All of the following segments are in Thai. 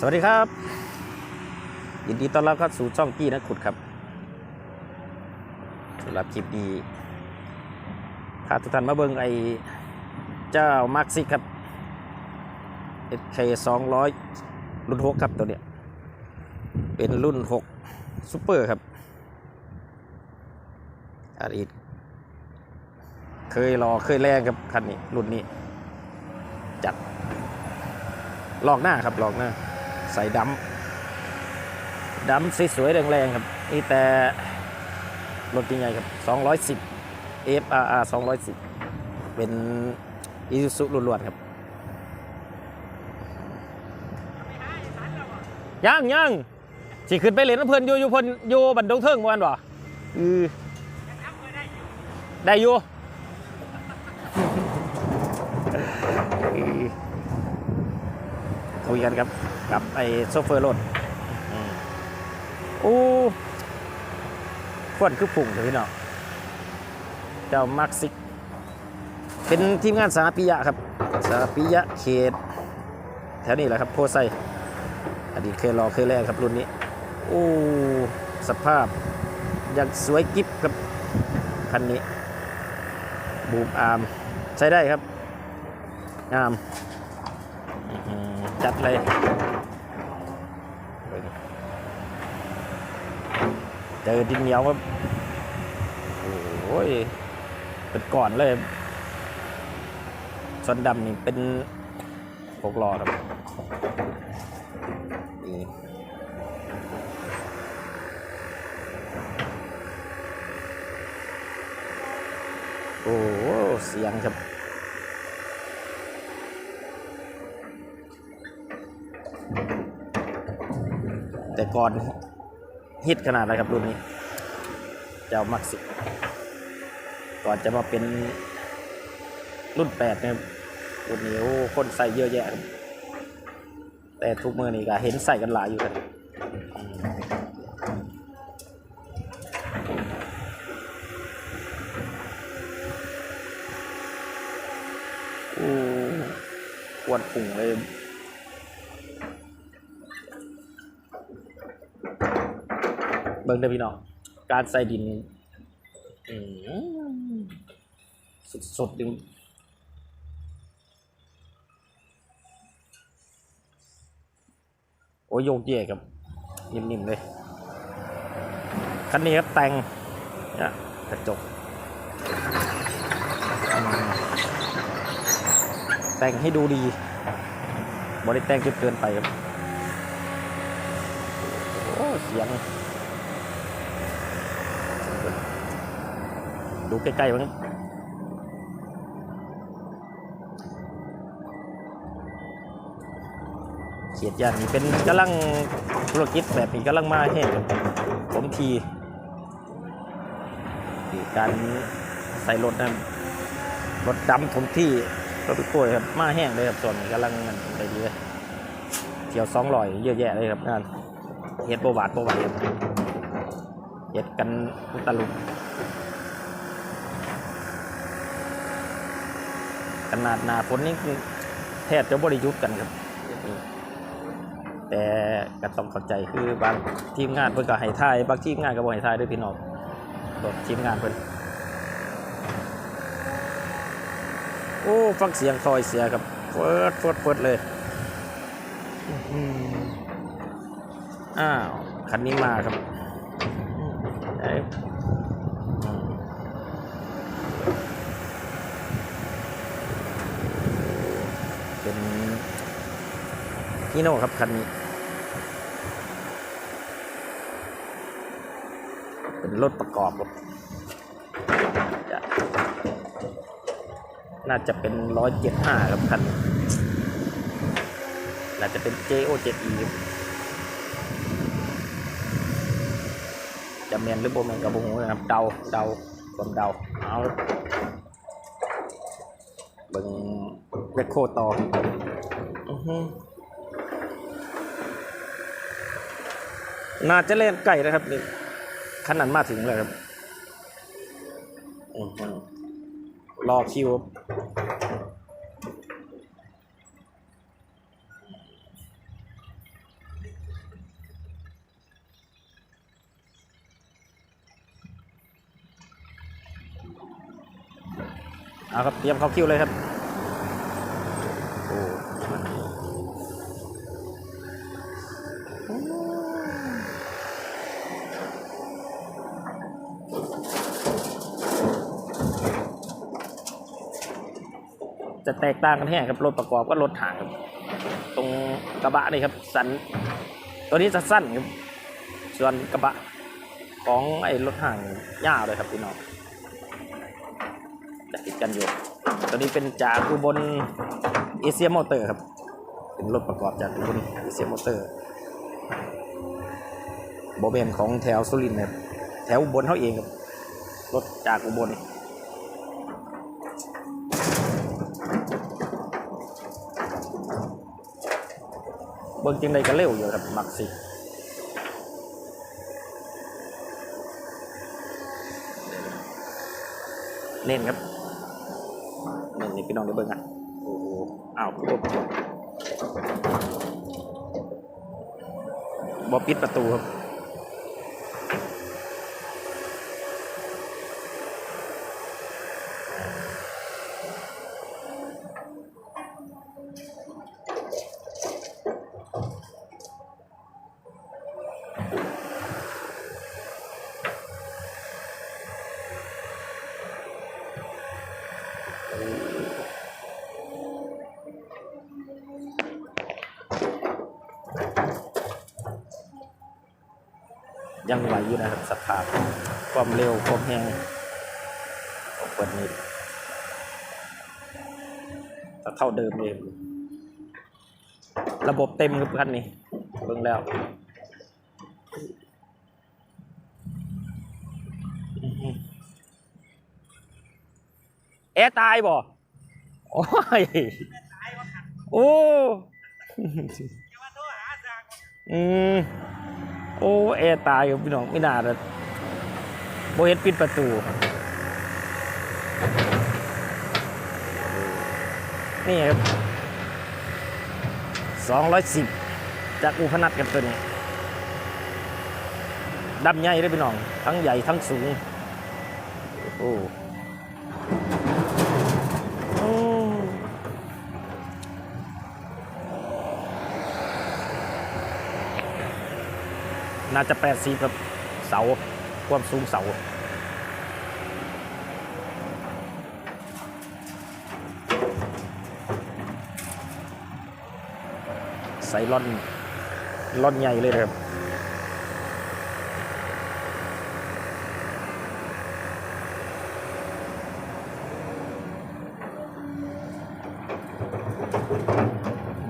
สวัสดีครับ ยินดีต้อนรับเข้าสู่ช่องกี้นักขุดครับสำหรับคลิปนี้พาทุกท่านมาเบิ่งไอ้เจ้ามาร์คซิครับ SK 200 รุ่น 6 ครับตัวเนี้ยเป็นรุ่น 6ซูเปอร์ครับอดีตเคยรอเคยแรงครับคันนี้ รุ่นนี้ จัดลอกหน้าครับลอกหน้า ใส่ดำดำสวยๆแรงๆครับนี่แต่รถยังไงครับ 210 FRR 210 เป็นอีซูซุล้วนๆครับยังยังสิขึ้นไปเล่นน้ำเพลินอยู่อยู่เพลินอยู่บันดงเทิงมื่อวานบ่อือได้อยู่คุยกันครับ กับไอ้โซเฟอร์รถอืมโอ้ควนคือผุ่งเถอะพี่น้องเจ้ามาร์คซิก เป็นทีมงานสาปิยะครับ สาปิยะเขต แถวนี้แหละครับโพไซอดีตเคยรอเคยแรกครับรุ่นนี้ โอ้สภาพยังสวยกิฟครับคันนี้ บูมอาร์มใช้ได้ครับงามอืมจัดเลย เจอดินเหนียวครับโอ้ยเป็นก่อนเลยส่วนดำนี่เป็นหกล้อครับนี่โอ้โหเสียงครับแต่ก่อน ฮิตขนาดอะไรครับรุ่นนี้ เจ้ามักซิก่อนจะมาเป็นรุ่นแปดเนี่ยรุ่นนี้โอ้คนใส่เยอะแยะครับแต่ทุกมือนี่ก็เห็นใส่กันหลายอยู่ครับอืมโอ้ปวดปุ่งเลย เบิ่งเด้อพี่น้อง การใส่ดินอืมสุดดึงโอ้ยโยกเยกครับนิ่มๆเลย คันนี้ครับแต่งเนี่ยกระจก แต่งให้ดูดีบริแต่งจนเกินไปครับ โอ้ เสียง ดูใกล้ๆมั้งเขียดยานนี่เป็นกำลังธุรกิจแบบนี้กำลังมาแห้งผมทีคือการใส่รถนะรถดำผมที่รถไปกล้วยครับมาแห้งเลยครับส่วนนี้กำลังมันไปดีเลยเที่ยวสองลอยเยอะแยะเลยครับงานเฮ็ดโบบาดโบไหวครับเฮ็ดกันอุตลุม ขนาดหนาฝนนี่คือแทบจะบริยุทธ์กันครับ แต่ก็ต้องเข้าใจคือบางทีมงานเพิ่นก็ให้ทายบางทีมงานก็บ่ให้ทายด้วยพี่น้องโดดทีมงานเพิ่นโอ้ฟังเสียงคอยเสียครับเฟิดเฟิดเฟิดเลยอื้อหืออ้าวคันนี้มาครับเอ้ยอืม เป็นฮีโน่ครับคันนี้ เป็นรถประกอบครับน่าจะเป็นร้อยเจ็ดห้าครับคัน น่าจะเป็น JO7E จะแมนหรือโบแมนกับโบหูนะครับ เดา เดาผมเดา เอาเบิ่ง แมคโครต่อน่าจะเล่นไก่นะครับนี่ขนาดมาถึงเลยครับรอคิวเอาครับเตรียมเข้าคิวเลยครับ จะแตกต่างกันแห้งครับรถประกอบก็รถถังครับตรงกระบะนี่ครับสันตัวนี้จะสั้นครับส่วนกระบะของไอ้รถห่างยาวเลยครับพี่น้องจะติดกันอยู่ ตัวนี้เป็นจากอุบลเอเชียมอเตอร์ครับ เป็นรถประกอบจากอุบลเอเชียมอเตอร์โบเบนของแถวสุรินทร์ครับแถวอุบลเขาเองครับรถจากอุบล บิ่งจังไดก็เร็วอยู่ครับมักสิเล่นครับเล่นนี่พี่น้องได้เบิ่งอะโอ้โหอ้าวปุ๊บบ่ปิดประตูครับ ยังไหวอยู่นะครับสภาพความเร็วความแรงของคนนี้ก็เท่าเดิมเลยระบบเต็มครับคันนี้เบิ่งแล้วอื้อหือแอร์ตายบ่โอ้ยโอ้อืม โอ้แอร์ตายอยู่พี่น้องไม่น่าเลยโบเฮ็ดปิดประตู นี่ครับสองร้อยสิบจากอูพนัดกันตัวนี้ดำใหญ่เลยพี่น้อง ทั้งใหญ่ทั้งสูง โอ้ น่าจะแปดสิบครับเสาความสูงเสาใส่ล่อนล่อนใหญ่เลยครับ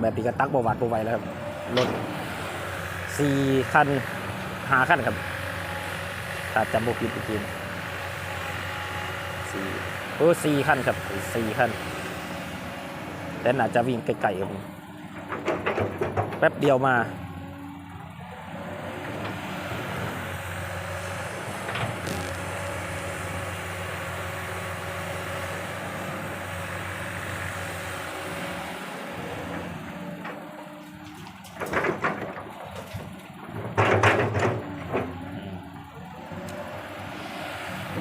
แบบนี้ก็ตักบหวาดบไหวแล้วครับรถสี่คัน หาคันครับถ้าจำบผิดเมื่อกี้นะสี่เออสี่คันครับสี่คันแต่น่าจะวิ่งไกลๆครับผมแป๊บเดียวมา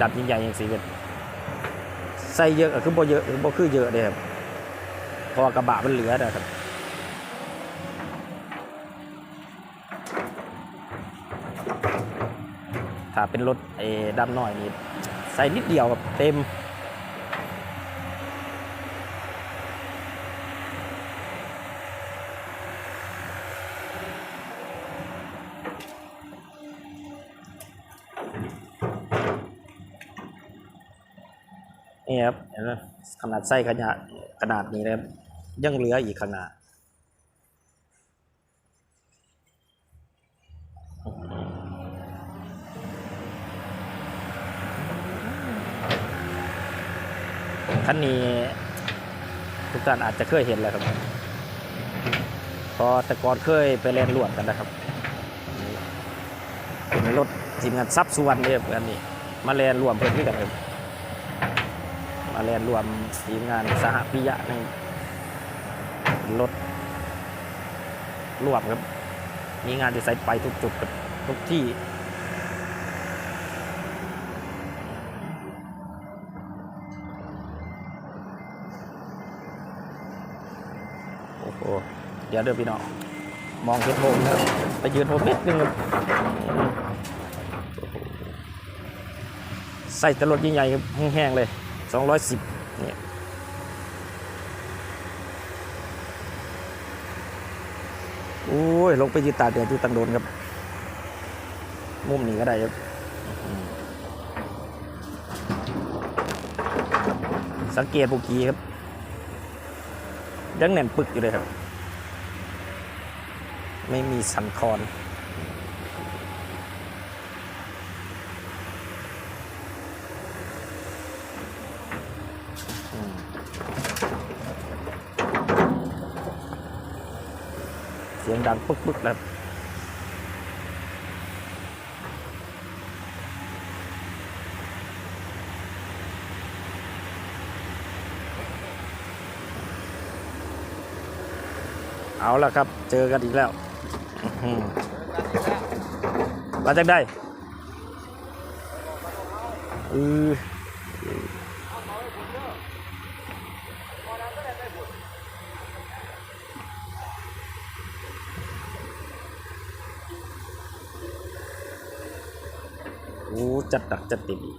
ดับยิ่งใหญ่อย่างสีเป็นใส่เยอะคือบ่เยอะคือบ่คือเยอะเลยครับเพราะกระบะมันเหลือนะครับถ้าเป็นรถเอดำหน่อยนี่ใส่นิดเดียวกับเต็ม นี่ครับเห็นไหมขนาดไส้ขนาดขนาดนี้นะครับยังเหลืออีกขนาดคันนี้ทุกท่านอาจจะเคยเห็นแล้วครับพอแต่ก่อนเคยไปเล่นลวดกันนะครับเป็นรถทีมงานซับสุวรรณเนี่ยอันนี้มาเล่นรวมเพื่อนด้วยกันครับ มาแลนรวมทีมงานสหพิยะในรถรวมครับ มีงานดีไซน์ไปทุกจุดกับทุกที่ โอ้โห เดี๋ยวเดี๋ยวพี่น้อง มองเห็นโฮมครับไปยืนโฮมนิดนึงครับใส่ตลดยิ่งใหญ่คแห้งๆเลย 210นี่ยโอ้ย ลงไปยืนตากแดดอยู่ตังโดนครับ มุมนี้ก็ได้ครับสังเกตปุกี้ครับ ยังแน่นปึกอยู่เลยครับ ไม่มีสันคอนอืมเสียง ดังปึ๊กๆแล้วครับเอาละครับ เจอกันอีกแล้วมาจากได้เออ อ้จัดหนักจัดต็มอีก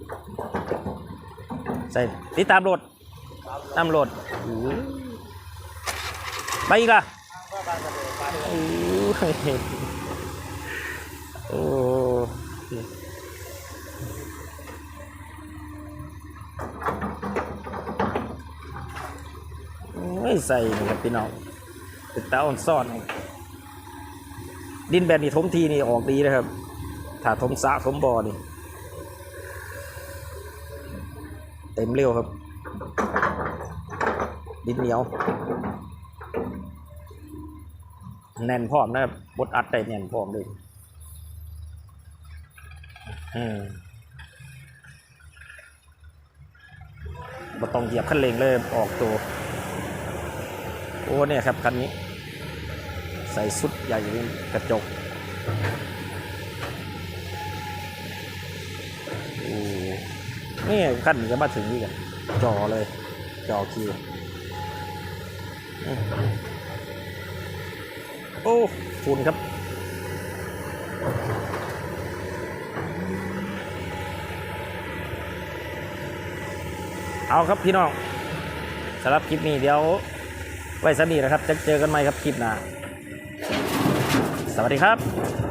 ใส่ติดตามรถตามรถโอ้ยไปอีกล่ะโอ้ยโอ้ไม่ใส่ครับพี่น้องติดตาอ่อนซ่อน ดินแบบนี้ทมทีนี่ออกดีนะครับ ถ้าทมสะทมบ่อนี่ เต็มเร็วครับ ดินเหนียว แน่นพร้อมนะครับบดอัดได้แน่นพร้อมเลยอืมบต้องเหยียบคันเร่งเลยออกตัว โอ้เนี่ยครับคันนี้ ใส่สุดใหญ่เลยกระจก นี่ขั้นนี้ก็มาถึงนี่กันจอเลยจอคีย์อืมโอ้ฝุ่นครับเอาครับพี่น้องสำหรับคลิปนี้เดี๋ยว ไว้สนีนะครับจะเจอกันใหม่ครับคลิปหน้าสวัสดีครับ